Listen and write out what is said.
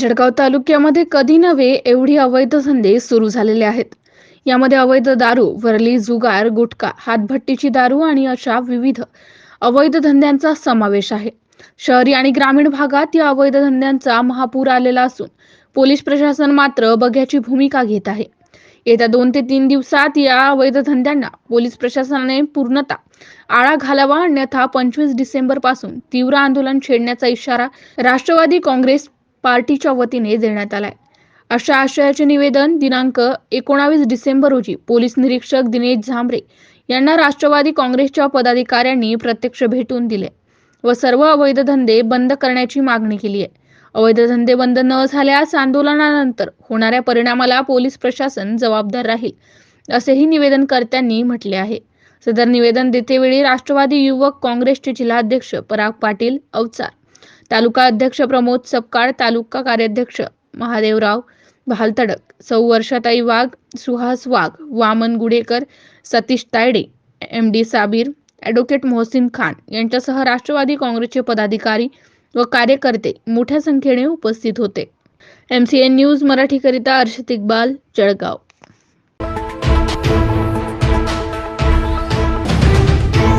जळगाव तालुक्यामध्ये कधी नव्हे एवढी अवैध धंदे सुरू झालेले आहेत. यामध्ये अवैध दारू वरली जुगार गुटखा हातभट्टीची दारू आणि अशा विविध अवैध धंद्यांचा समावेश आहे. शहरी आणि ग्रामीण भागात या अवैध धंद्यांचा महापूर आलेला असून पोलीस प्रशासन मात्र बघ्याची भूमिका घेत आहे. येत्या दोन ते तीन दिवसात या अवैध धंद्यांना पोलीस प्रशासनाने पूर्णता आळा घालावा अन्यथा पंचवीस डिसेंबरपासून तीव्र आंदोलन छेडण्याचा इशारा राष्ट्रवादी काँग्रेस पार्टीच्या वतीने देण्यात आलाय. अशा आशयाचे निवेदन दिनांक एकोणावीस डिसेंबर रोजी पोलीस निरीक्षक दिनेश झांबरे यांना राष्ट्रवादी काँग्रेसच्या पदाधिकाऱ्यांनी प्रत्यक्ष भेटून दिले व सर्व अवैध धंदे बंद करण्याची मागणी केली आहे. अवैध धंदे बंद न झाल्यास आंदोलनानंतर होणाऱ्या परिणामाला पोलीस प्रशासन जबाबदार राहील असेही निवेदनकर्त्यांनी म्हटले आहे. सदर निवेदन देतेवेळी राष्ट्रवादी युवक काँग्रेसचे जिल्हाध्यक्ष पराग पाटील अवचार तालुका अध्यक्ष प्रमोद सपकाळ तालुका कार्याध्यक्ष महादेवराव भालतडक सौ वर्षाताई Wagh Suhas Wagh Vaman Gudekar Satish Tayade M D Sabir advocate Mohsin Khan यांच्यासह राष्ट्रवादी काँग्रेसचे पदाधिकारी व कार्यकर्ते मोठ्या संख्येने उपस्थित होते. एम सी एन न्यूज मराठीकरिता अर्षद इक्बाल जळगाव.